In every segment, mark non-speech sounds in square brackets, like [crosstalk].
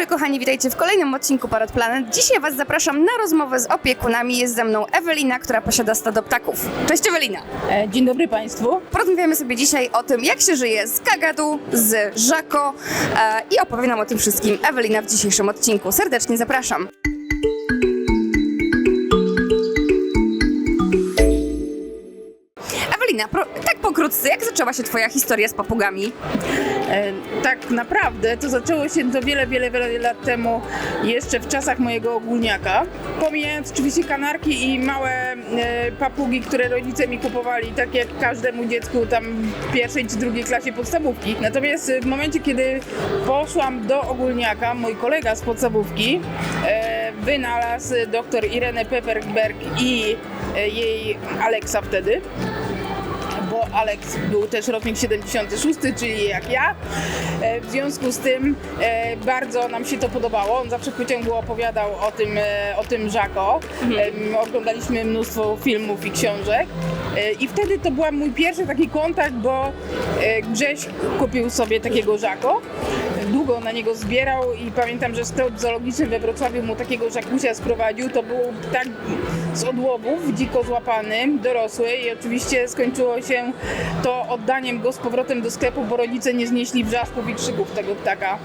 dobry, kochani, witajcie w kolejnym odcinku Parad Planet. Dzisiaj Was zapraszam na rozmowę z opiekunami. Jest ze mną Ewelina, która posiada stado ptaków. Cześć Ewelina! E, Dzień dobry Państwu. Porozmawiamy sobie dzisiaj o tym, jak się żyje z Kagadu, z Żako e, i opowie nam o tym wszystkim Ewelina w dzisiejszym odcinku. Serdecznie zapraszam. Ewelina, pro, tak pokrótce, jak zaczęła się Twoja historia z papugami? E, Tak naprawdę to zaczęło się to wiele, wiele, wiele lat temu, jeszcze w czasach mojego ogólniaka. Pomijając oczywiście kanarki i małe e, papugi, które rodzice mi kupowali, tak jak każdemu dziecku tam w pierwszej czy drugiej klasie podstawówki. Natomiast w momencie, kiedy poszłam do ogólniaka, mój kolega z podstawówki e, wynalazł dr Irenę Pepperberg i e, jej Aleksa wtedy Alex był też rocznik 76, czyli jak ja. E, W związku z tym e, bardzo nam się to podobało. On zawsze w pociągu opowiadał o tym, e, o tym Żako. Em, Oglądaliśmy mnóstwo filmów i książek. I wtedy to był mój pierwszy taki kontakt, bo Grześ kupił sobie takiego Żako. Długo na niego zbierał i pamiętam, że sklep zoologiczny we Wrocławiu mu takiego żakusia sprowadził. To był tak z odłowów, dziko złapany, dorosły i oczywiście skończyło się to oddaniem go z powrotem do sklepu, bo rodzice nie znieśli wrzasków i krzyków tego ptaka.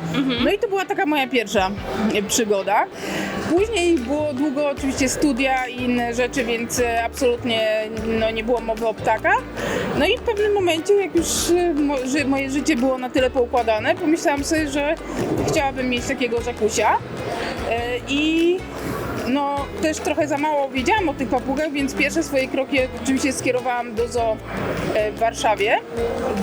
No i to była taka moja pierwsza e, przygoda. Później było długo oczywiście studia i inne rzeczy, więc e, absolutnie no, nie było mowy o ptakach. No i w pewnym momencie, jak już e, moje życie było na tyle poukładane, pomyślałam sobie, że chciałabym mieć takiego żakusia. E, I no, też trochę za mało wiedziałam o tych papugach, więc pierwsze swoje kroki oczywiście skierowałam do zoo e, w Warszawie.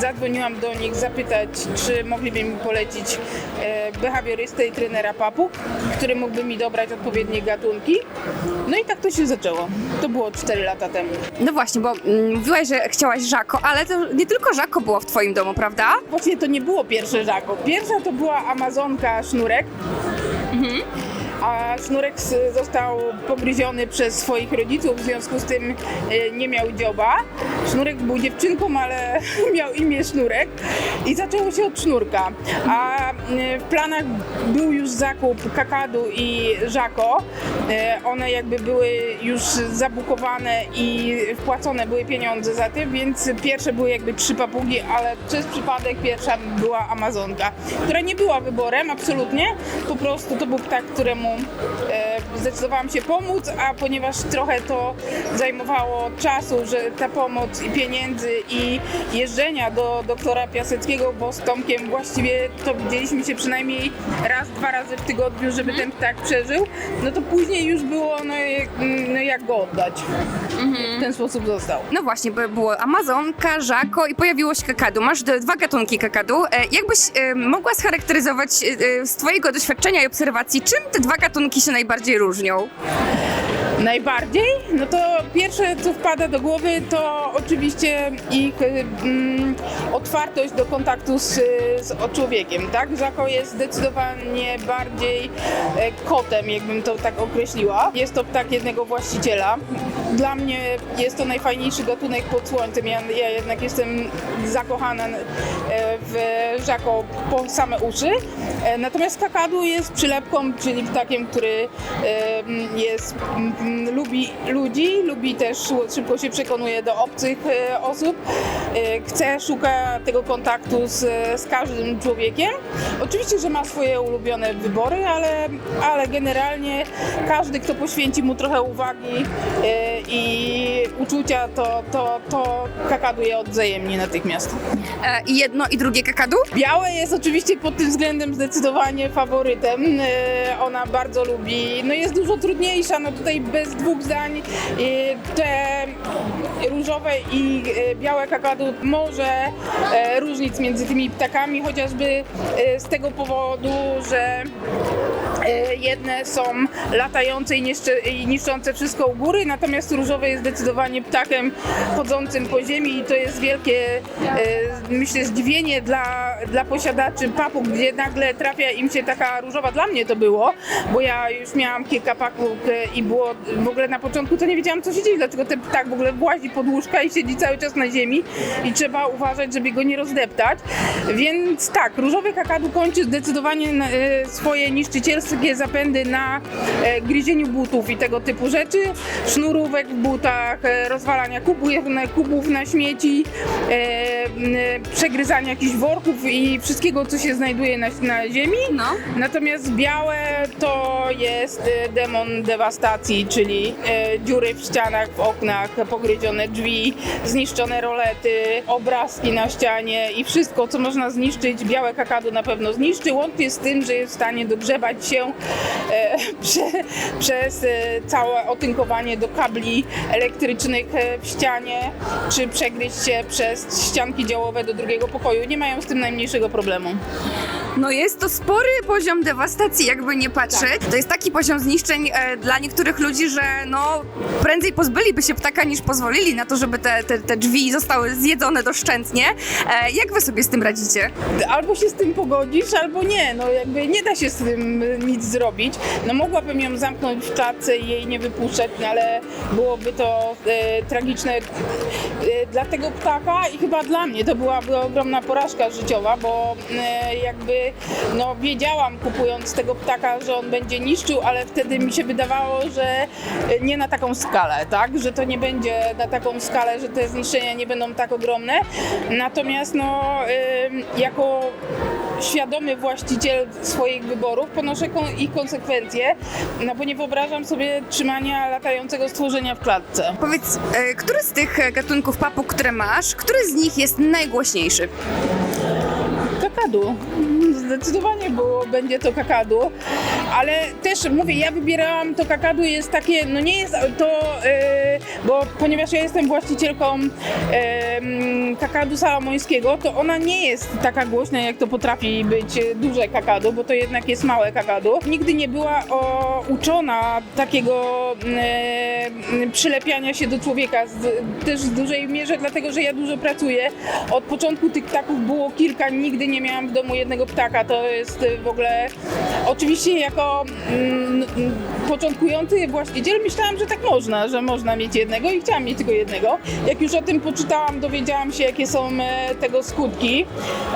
Zadzwoniłam do nich zapytać, czy mogliby mi polecić e, behawiorystę i trenera papug, który mógłby mi dobrać odpowiednie gatunki. No i tak to się zaczęło. To było 4 lata temu. No właśnie, bo mm, mówiłaś, że chciałaś Żako, ale to nie tylko Żako było w Twoim domu, prawda? Właściwie to nie było pierwsze żako. Pierwsza to była Amazonka Sznurek. A sznurek został pogryziony przez swoich rodziców, w związku z tym e, nie miał dzioba. Sznurek był dziewczynką, ale [laughs] miał imię Sznurek i zaczęło się od sznurka. A e, w planach był już zakup kakadu i żako. E, One jakby były już zabukowane i wpłacone były pieniądze za tym, więc pierwsze były jakby trzy papugi, ale przez przypadek pierwsza była Amazonka, która nie była wyborem absolutnie, po prostu to był ptak, któremu e, zdecydowałam się pomóc, a ponieważ trochę to zajmowało czasu, że ta pomoc i pieniędzy i jeżdżenia do doktora Piaseckiego, bo z Tomkiem właściwie to widzieliśmy się przynajmniej raz, dwa razy w tygodniu, żeby ten ptak przeżył, no to później już było, no, jak- no jak go oddać. W ten sposób został. No właśnie, bo było Amazonka, Żako i pojawiło się kakadu. Masz d- dwa gatunki kakadu. E, jakbyś e, mogła scharakteryzować e, e, z Twojego doświadczenia i obserwacji, czym te dwa gatunki się najbardziej różnią? Najbardziej? No to pierwsze, co wpada do głowy, to oczywiście ich mm, otwartość do kontaktu z, z człowiekiem, tak? Żako jest zdecydowanie bardziej e, kotem, jakbym to tak określiła. Jest to ptak jednego właściciela. Dla mnie jest to najfajniejszy gatunek pod słońcem. Ja, ja jednak jestem zakochana e, w Żako po same uszy. E, Natomiast kakadu jest przylepką, czyli ptakiem, który jest, lubi ludzi, lubi też szybko się przekonuje do obcych e, osób, chce, szuka tego kontaktu z, z każdym człowiekiem. Oczywiście, że ma swoje ulubione wybory, ale, ale generalnie każdy, kto poświęci mu trochę uwagi e, i uczucia, to, to, to kakadu je odwzajemni natychmiast. E, I jedno i drugie kakadu? Białe jest oczywiście pod tym względem zdecydowanie faworytem. E, Ona bardzo lubi. No jest dużo trudniejsza, no tutaj bez dwóch zdań. Te różowe i białe kakadu może e, różnic między tymi ptakami, chociażby e, z tego powodu, że E, Jedne są latające i, niszczy, i niszczące wszystko u góry, natomiast różowy jest zdecydowanie ptakiem chodzącym po ziemi i to jest wielkie, myślę, zdziwienie dla dla posiadaczy papug, gdzie nagle trafia im się taka różowa, dla mnie to było, bo ja już miałam kilka papug i było w ogóle na początku to nie wiedziałam co się dzieje, dlaczego ten ptak w ogóle włazi pod łóżka i siedzi cały czas na ziemi i trzeba uważać, żeby go nie rozdeptać. Więc tak, różowy kakadu kończy zdecydowanie e, swoje niszczycielskie zapędy na e, gryzieniu butów i tego typu rzeczy, sznurówek w butach, e, rozwalania kubów, na- kubów na śmieci, przegryzania jakichś worków i wszystkiego, co się znajduje na, na ziemi. No. Natomiast białe to jest demon dewastacji, czyli dziury w ścianach, w oknach, pogryzione drzwi, zniszczone rolety, obrazki na ścianie i wszystko, co można zniszczyć, białe kakadu na pewno zniszczy, łącznie z tym, że jest w stanie dogrzebać się e, [laughs] prze, przez e, całe otynkowanie do kabli elektrycznych e, w ścianie, czy przegryźć się przez ścianki działowe do drugiego pokoju. Nie mają z tym najmniejszego problemu. No jest to spory poziom dewastacji, jakby nie patrzeć. To jest taki poziom zniszczeń e, dla niektórych ludzi, że no prędzej pozbyliby się ptaka niż pozwolili na to, żeby te, te, te drzwi zostały zjedzone doszczętnie. E, jak wy sobie z tym radzicie? albo się z tym pogodzisz, albo nie. No jakby nie da się z tym y, nic zrobić. No mogłabym ją zamknąć w klatce i jej nie wypuszczać, no ale byłoby to e, tragiczne e, dla tego ptaka i chyba dla mnie to byłaby ogromna porażka życiowa, bo e, jakby no wiedziałam kupując tego ptaka, że on będzie niszczył, ale wtedy mi się wydawało, że nie na taką skalę, tak? Że to nie będzie na taką skalę, że te zniszczenia nie będą tak ogromne. Natomiast no jako świadomy właściciel swoich wyborów ponoszę ich konsekwencje, no bo nie wyobrażam sobie trzymania latającego stworzenia w klatce. Powiedz, e, który z tych e, gatunków papug, które masz, który z nich jest najgłośniejszy? Kakadu. Zdecydowanie było, będzie to kakadu, ale też mówię, ja wybierałam to kakadu jest takie, no nie jest to, e, bo ponieważ ja jestem właścicielką kakadu salamońskiego, to ona nie jest taka głośna, jak to potrafi być duże kakadu, bo to jednak jest małe kakadu. Nigdy nie była o, uczona takiego przylepiania się do człowieka, z, też w dużej mierze dlatego, że ja dużo pracuję. Od początku tych ptaków było kilka, nigdy nie miałam w domu jednego ptaka. To jest w ogóle. Oczywiście, jako mm, mm, początkujący właściciel myślałam, że tak można, że można mieć jednego i chciałam mieć tylko jednego. Jak już o tym poczytałam, dowiedziałam się, jakie są e, tego skutki.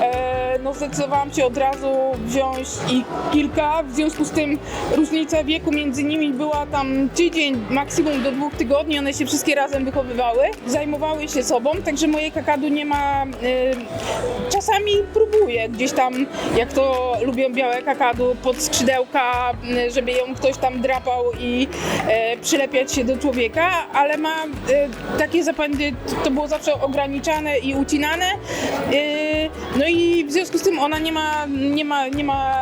E, no zdecydowałam się od razu wziąć ich kilka, w związku z tym różnica wieku między nimi była tam tydzień, maksimum do dwóch tygodni, one się wszystkie razem wychowywały, zajmowały się sobą, także moje kakadu nie ma, y, czasami próbuję gdzieś tam, jak to lubią białe kakadu, pod skrzydełka, y, żeby ją ktoś tam drapał i e, przylepiać się do człowieka, ale ma y, takie zapędy, to było zawsze ograniczane i ucinane, y, no i w związku z tym ona nie ma, nie ma, nie ma,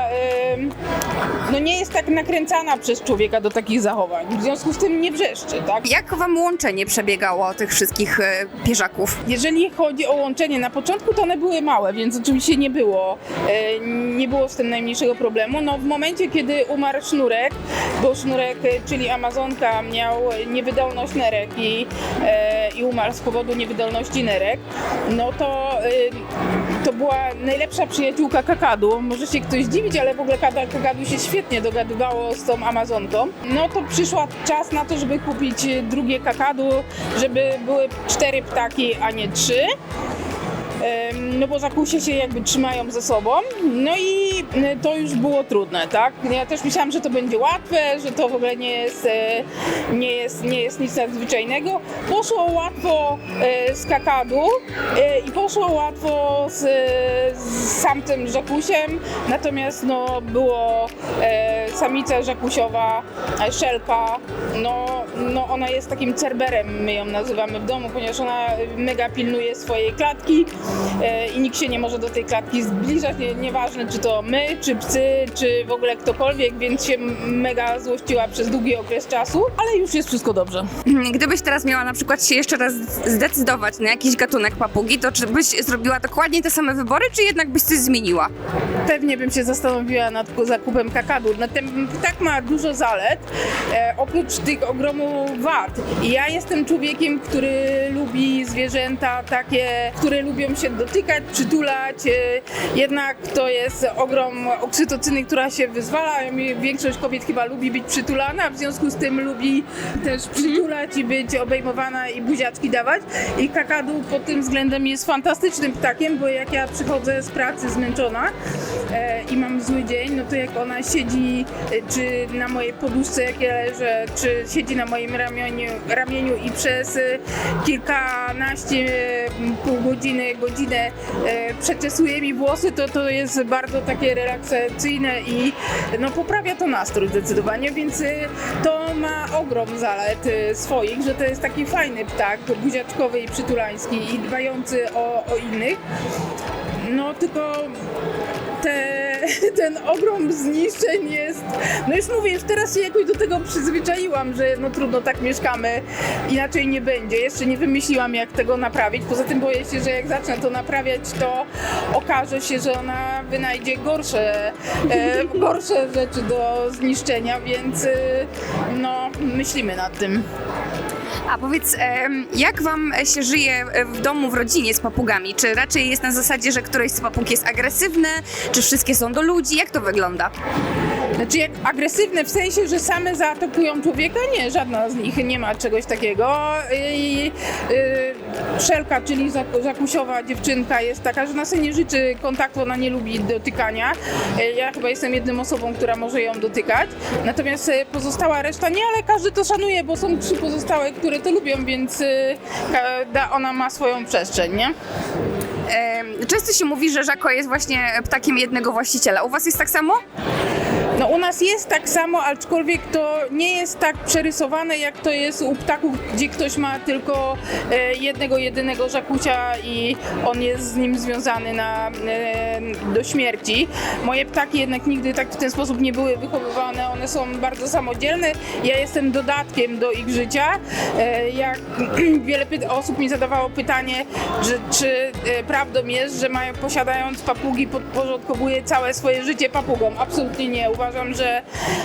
no nie jest tak nakręcana przez człowieka do takich zachowań. W związku z tym nie wrzeszczy, tak? Jak wam łączenie przebiegało tych wszystkich e, pierzaków? Jeżeli chodzi o łączenie, na początku to one były małe, więc oczywiście nie było, e, nie było z tym najmniejszego problemu. No w momencie, kiedy umarł sznurek, bo sznurek, e, czyli Amazonka miał niewydolność nerek i, i umarł z powodu niewydolności nerek, no to to była najlepsza przyjaciółka kakadu. Może się ktoś dziwić, ale w ogóle kakadu się świetnie dogadywało z tą Amazonką. No to przyszła czas na to, żeby kupić drugie kakadu, żeby były cztery ptaki, a nie trzy. No bo zakusie się jakby trzymają ze sobą. No i e, to już było trudne, tak? Ja też myślałam, że to będzie łatwe, że to w ogóle nie jest, e, nie jest, nie jest nic nadzwyczajnego. Poszło łatwo e, z kakadu i poszło łatwo z, z samym żakusiem, natomiast no było samica żakusiowa, szelka, no, no ona jest takim cerberem, my ją nazywamy w domu, ponieważ ona mega pilnuje swojej klatki i nikt się nie może do tej klatki zbliżać, nie, nieważne czy to my, czy psy, czy w ogóle ktokolwiek, więc się mega złościła przez długi okres czasu, ale już jest wszystko dobrze. Gdybyś teraz miała na przykład się jeszcze raz zdecydować na jakiś gatunek papugi, to czy byś zrobiła dokładnie te same wybory, czy jednak byś coś zmieniła? pewnie bym się zastanowiła nad zakupem kakadu. No, ten ptak ma dużo zalet, e, oprócz tych ogromu wad. I ja jestem człowiekiem, który lubi zwierzęta takie, które lubią się dotykać, przytulać. E, jednak to jest ogrom oksytocyny, która się wyzwala. Większość kobiet chyba lubi być przytulana, w związku z tym lubi też przytulać i być obejmowana i buziaczki dawać. I kakadu pod tym względem jest fantastycznym ptakiem, bo jak ja przychodzę z pracy zmęczona e, i mam zły dzień, no to jak ona siedzi e, czy na mojej poduszce, jak ja leżę, czy siedzi na moim ramieniu, ramieniu i przez e, kilkanaście, pół godziny, godzinę e, przeczesuje mi włosy, to to jest bardzo takie relaksacyjne i no, poprawia to nastrój zdecydowanie, więc e, to ma ogrom zalet e, swoich, że to jest taki fajny ptak, buziaczkowy i przytulański i dbający o, o innych. No tylko te, [laughs] ten ogrom zniszczeń jest. No już mówię, już teraz się jakoś do tego przyzwyczaiłam, że no trudno tak mieszkamy, inaczej nie będzie. Jeszcze nie wymyśliłam jak tego naprawić. Poza tym boję się, że jak zacznę to naprawiać, to okaże się, że ona wynajdzie gorsze, e, [laughs] gorsze rzeczy do zniszczenia, więc e, no myślimy nad tym. A powiedz, jak wam się żyje w domu, w rodzinie z papugami? Czy raczej jest na zasadzie, że któreś z papug jest agresywne, czy wszystkie są do ludzi? Jak to wygląda? Znaczy jak agresywne w sensie, że same zaatakują człowieka? Nie, żadna z nich nie ma czegoś takiego. I, y, czyli zak- zakusiowa dziewczynka jest taka, że ona sobie nie życzy kontaktu, ona nie lubi dotykania. Y, Ja chyba jestem jedną osobą, która może ją dotykać. Natomiast y, pozostała reszta nie, ale każdy to szanuje, bo są trzy pozostałe, które to lubią, więc y, ona ma swoją przestrzeń, nie? Często się mówi, że Żako jest właśnie ptakiem jednego właściciela. U was jest tak samo? No u nas jest tak samo, aczkolwiek to nie jest tak przerysowane, jak to jest u ptaków, gdzie ktoś ma tylko e, jednego, jedynego żakucia i on jest z nim związany na, e, do śmierci. Moje ptaki jednak nigdy tak w ten sposób nie były wychowywane, one są bardzo samodzielne. Ja jestem dodatkiem do ich życia. E, jak [clears throat] wiele osób mi zadawało pytanie, że, czy prawdą jest, że mają, posiadając papugi podporządkowuje całe swoje życie papugom. Absolutnie nie. Uważam, że,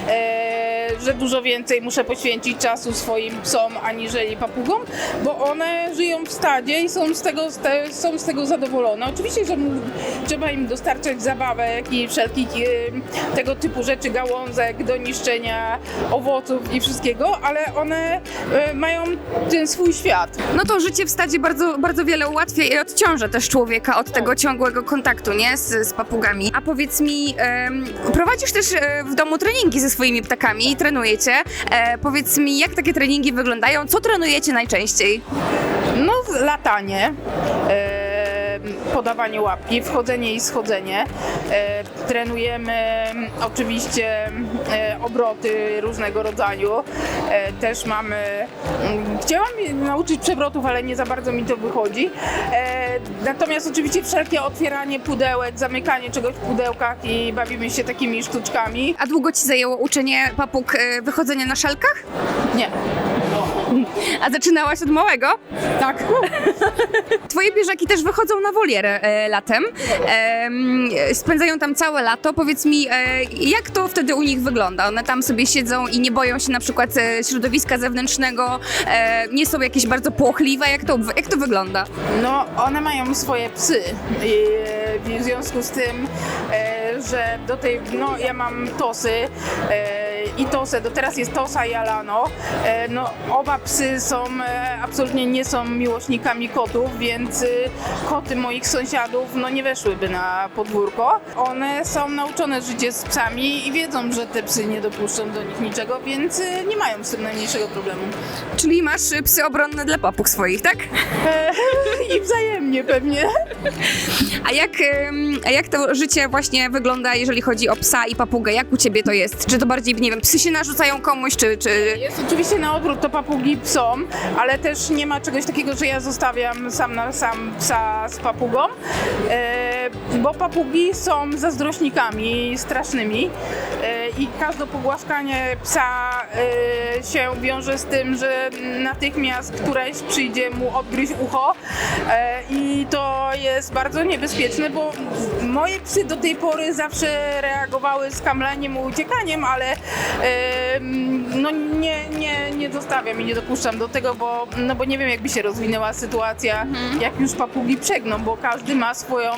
e, że dużo więcej muszę poświęcić czasu swoim psom aniżeli papugom, bo one żyją w stadzie i są z tego, są z tego zadowolone. Oczywiście, że trzeba im dostarczać zabawek i wszelkich e, tego typu rzeczy, gałązek do niszczenia owoców i wszystkiego, ale one e, mają ten swój świat. No to życie w stadzie bardzo, bardzo wiele ułatwia i odciąża też człowieka od tego ciągłego kontaktu, nie? Z, z papugami. A powiedz mi, prowadzisz też e, w domu treningi ze swoimi ptakami i trenujecie. E, powiedz mi, jak takie treningi wyglądają? Co trenujecie najczęściej? No, latanie, e, podawanie łapki, wchodzenie i schodzenie. E, trenujemy mm, oczywiście e, obroty różnego rodzaju. E, też mamy. mm, Chciałam nauczyć przewrotów, ale nie za bardzo mi to wychodzi. Natomiast oczywiście wszelkie otwieranie pudełek, zamykanie czegoś w pudełkach i bawimy się takimi sztuczkami. A długo ci zajęło uczenie papug wychodzenia na szelkach? Nie. A zaczynałaś od małego? Tak. Twoje bieżaki też wychodzą na wolierę e, latem. Em, spędzają tam całe lato. Powiedz mi, e, jak to wtedy u nich wygląda? One tam sobie siedzą i nie boją się na przykład e, środowiska zewnętrznego, e, nie są jakieś bardzo płochliwe. Jak to, jak to wygląda? No, one mają swoje psy i w związku z tym, e, że do tej, no ja mam tosy e, i tosę, do teraz jest tosa i alano, e, no oba psy są, e, absolutnie nie są miłośnikami kotów, więc e, koty moich sąsiadów no nie weszłyby na podwórko. One są nauczone życie z psami i wiedzą, że te psy nie dopuszczą do nich niczego, więc nie mają z tym najmniejszego problemu. Czyli masz psy obronne dla papug swoich, tak? [laughs] I wzajemnie pewnie. A jak, a jak to życie właśnie wygląda, jeżeli chodzi o psa i papugę? Jak u ciebie to jest? Czy to bardziej, nie wiem, psy się narzucają komuś, czy... czy... Jest oczywiście na odwrót, to papugi psom, ale też nie ma czegoś takiego, że ja zostawiam sam na sam psa z papugą, e, bo papugi są zazdrośnikami strasznymi. E, i każde pogłaskanie psa e, się wiąże z tym, że natychmiast któreś przyjdzie mu odgryźć ucho e, i to jest bardzo niebezpieczne, bo moje psy do tej pory zawsze reagowały skamleniem i uciekaniem, ale e, no nie, nie, nie zostawiam i nie dopuszczam do tego, bo, no bo nie wiem jakby się rozwinęła sytuacja, jak już papugi przegną, bo każdy ma swoją,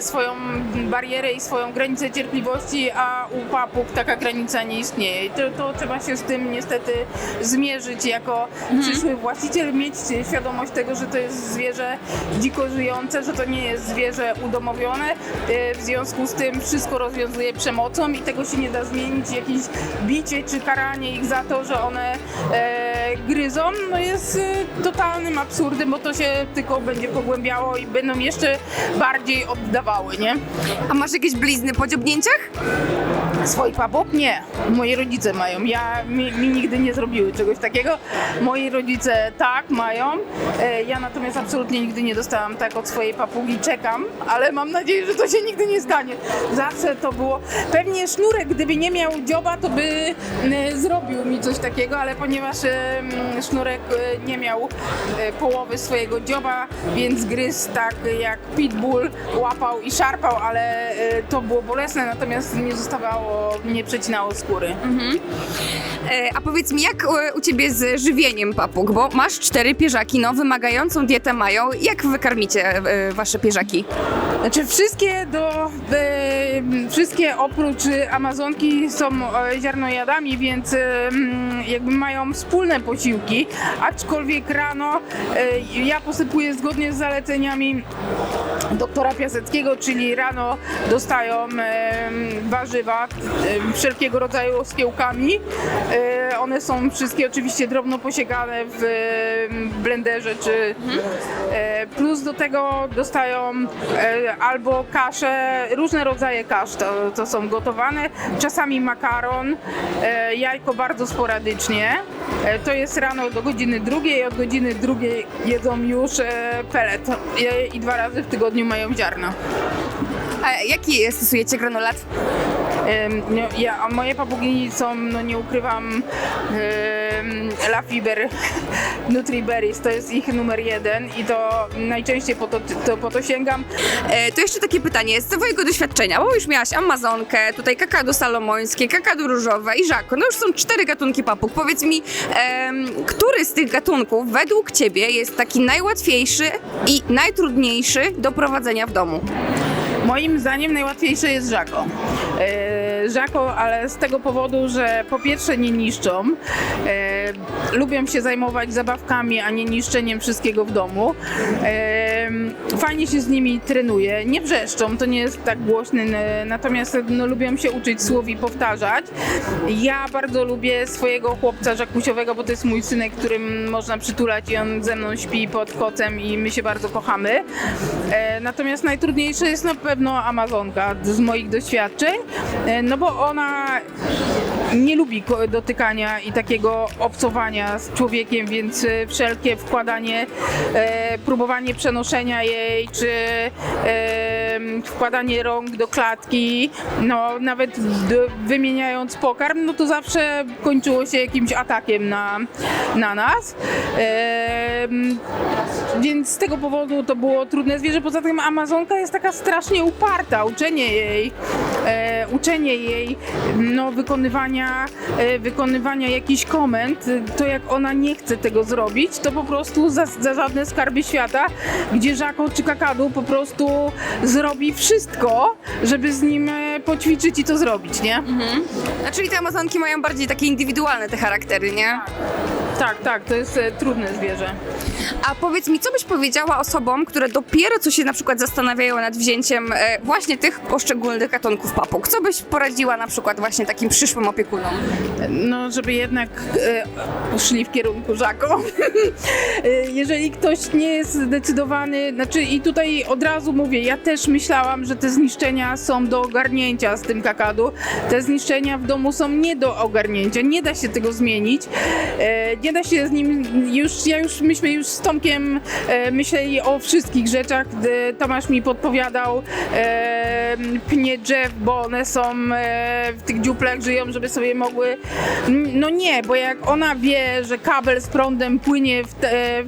swoją barierę i swoją granicę cierpliwości, a u papug taka granica nie istnieje. I to, to trzeba się z tym niestety zmierzyć jako przyszły właściciel, mieć świadomość tego, że to jest zwierzę dziko żyjące, że to nie jest zwierzę udomowione. E, W związku z tym wszystko rozwiązuje przemocą i tego się nie da zmienić. Jakieś bicie czy karanie ich za to, że one e, gryzą, no jest e, totalnym absurdem, bo to się tylko będzie pogłębiało i będą jeszcze bardziej oddawały, nie? A masz jakieś blizny po dziobnięciach? Swój papuk? Nie. Moi rodzice mają. Ja, mi, mi nigdy nie zrobiły czegoś takiego. Moi rodzice tak mają. E, ja natomiast absolutnie nigdy nie dostałam tak od swojej papugi. Czekam, ale mam nadzieję, że to się nigdy nie stanie. Zawsze to było. Pewnie sznurek, gdyby nie miał dzioba, to by e, zrobił mi coś takiego, ale ponieważ e, sznurek nie miał połowy swojego dzioba, więc gryzł tak jak pitbull, łapał i szarpał, ale to było bolesne, natomiast nie zostawało, nie przecinało skóry. E, A powiedz mi, jak e, u ciebie z żywieniem papug? Bo masz cztery pierzaki, no wymagającą dietę mają. Jak wykarmicie e, wasze pierzaki? Znaczy wszystkie do, e, wszystkie oprócz Amazonki są e, ziarnojadami, więc e, mm, jakby mają wspólne posiłki, aczkolwiek rano e, ja posypuję zgodnie z zaleceniami doktora Piaseckiego, czyli rano dostają e, warzywa wszelkiego rodzaju z kiełkami. E, one są wszystkie oczywiście drobno posiekane w blenderze, czy e, plus do tego dostają e, albo kasze, różne rodzaje kasz to, to są gotowane, czasami makaron, jajko bardzo sporadycznie. To jest rano do godziny drugiej, od godziny drugiej jedzą już pelet i dwa razy w tygodniu mają ziarna. A jaki stosujecie granulat? No, ja, moje papugi są, no nie ukrywam, La Fiber [laughs] Nutriberries, to jest ich numer jeden i to najczęściej po to, to, po to sięgam. E, To jeszcze takie pytanie z twojego doświadczenia, bo już miałaś amazonkę, tutaj kakadu salomońskie, kakadu różowe i żako. No już są cztery gatunki papug. Powiedz mi, em, który z tych gatunków według ciebie jest taki najłatwiejszy i najtrudniejszy do prowadzenia w domu? Moim zdaniem najłatwiejsze jest żako. E, Żako, ale z tego powodu, że po pierwsze nie niszczą, e, lubią się zajmować zabawkami, a nie niszczeniem wszystkiego w domu. Fajnie się z nimi trenuje, nie wrzeszczą, to nie jest tak głośny, natomiast no, lubią się uczyć słów i powtarzać. Ja bardzo lubię swojego chłopca żakusiowego, bo to jest mój synek, którym można przytulać i on ze mną śpi pod kocem i my się bardzo kochamy. E, natomiast najtrudniejsze jest na pewno Amazonka z moich doświadczeń, e, no bo ona nie lubi dotykania i takiego obcowania z człowiekiem, więc e, wszelkie wkładanie, e, próbowanie przenoszenia jej, czy e, wkładanie rąk do klatki, no nawet wymieniając pokarm, no to zawsze kończyło się jakimś atakiem na, na nas. E, więc z tego powodu to było trudne zwierzę. Poza tym Amazonka jest taka strasznie uparta. Uczenie jej, e, uczenie jej no, wykonywania, e, wykonywania jakichś komend, to jak ona nie chce tego zrobić, to po prostu za, za żadne skarby świata, gdzie Żako czy Kakadu po prostu zrobi wszystko, żeby z nim e, poćwiczyć i to zrobić, nie? A czyli te amazonki mają bardziej takie indywidualne te charaktery, nie? Tak, tak, to jest e, trudne zwierzę. A powiedz mi, co byś powiedziała osobom, które dopiero co się na przykład zastanawiają nad wzięciem e, właśnie tych poszczególnych gatunków papug? Co byś poradziła na przykład właśnie takim przyszłym opiekunom? No, żeby jednak e, szli w kierunku Żako. [laughs] E, Jeżeli ktoś nie jest zdecydowany, znaczy i tutaj od razu mówię, ja też myślałam, że te zniszczenia są do ogarnięcia z tym kakadu. Te zniszczenia w domu są nie do ogarnięcia, nie da się tego zmienić. E, nie da się z nim już, ja już, myśmy już z Tomkiem e, myśleli o wszystkich rzeczach. E, Tomasz mi podpowiadał e, pnie drzew, bo one są e, w tych dziuplach żyją, żeby sobie mogły. No nie, bo jak ona wie, że kabel z prądem płynie w te,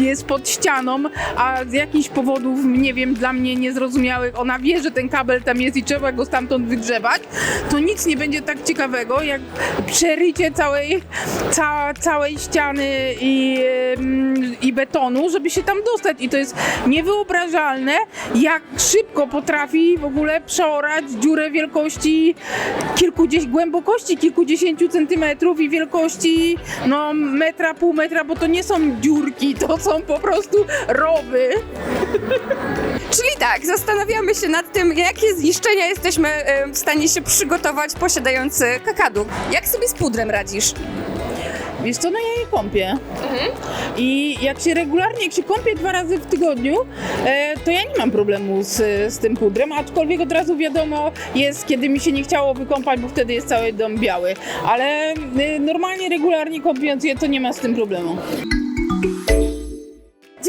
jest pod ścianą, a z jakichś powodów, nie wiem, dla mnie niezrozumiałych, ona wie, że ten kabel tam jest i trzeba go stamtąd wygrzebać, to nic nie będzie tak ciekawego, jak przerycie całej, ca, całej ściany i, i betonu, żeby się tam dostać. I to jest niewyobrażalne, jak szybko potrafi w ogóle przeorać dziurę wielkości kilkudziesięciu, głębokości kilkudziesięciu centymetrów i wielkości no metra, pół metra, bo to nie są dziurki, to są po prostu rowy. [laughs] Czyli tak, zastanawiamy się nad tym, jakie zniszczenia jesteśmy e, w stanie się przygotować posiadający kakadu. Jak sobie z pudrem radzisz? Wiesz co, no ja je kąpię. I jak się regularnie, jak się kąpię dwa razy w tygodniu, e, to ja nie mam problemu z, z tym pudrem, aczkolwiek od razu wiadomo jest, kiedy mi się nie chciało wykąpać, bo wtedy jest cały dom biały. Ale e, normalnie, regularnie kąpiąc je, to nie ma z tym problemu.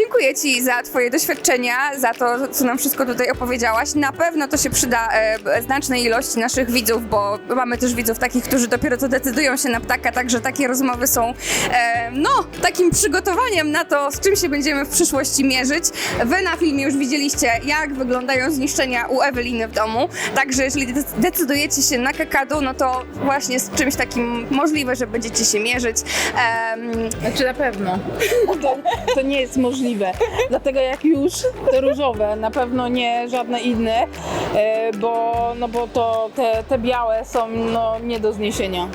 Dziękuję Ci za Twoje doświadczenia, za to, co nam wszystko tutaj opowiedziałaś. Na pewno to się przyda e, znacznej ilości naszych widzów, bo mamy też widzów takich, którzy dopiero co decydują się na ptaka, także takie rozmowy są e, no, takim przygotowaniem na to, z czym się będziemy w przyszłości mierzyć. Wy na filmie już widzieliście, jak wyglądają zniszczenia u Eweliny w domu, także jeżeli dec- decydujecie się na kakadu, no to właśnie z czymś takim możliwe, że będziecie się mierzyć. Em, Znaczy na pewno. To, to nie jest możliwe. Dlatego jak już, to różowe, na pewno nie żadne inne, e, bo, no bo to te, te białe są no, nie do zniesienia.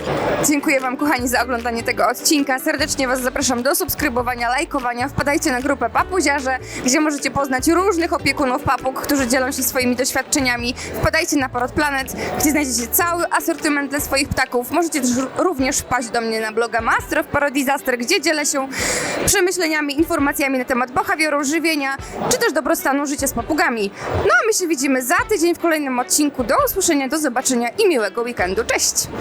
Dziękuję Wam, kochani, za oglądanie tego odcinka. Serdecznie Was zapraszam do subskrybowania, lajkowania. Wpadajcie na grupę Papuziarze, gdzie możecie poznać różnych opiekunów papug, którzy dzielą się swoimi doświadczeniami. Wpadajcie na Parrot Planet, gdzie znajdziecie cały asortyment dla swoich ptaków. Możecie też również wpaść do mnie na bloga Master of Parrot Disaster, gdzie dzielę się przemyśleniami, informacjami na temat behawioru, żywienia, czy też dobrostanu życia z papugami. No a my się widzimy za tydzień w kolejnym odcinku. Do usłyszenia, do zobaczenia i miłego weekendu. Cześć!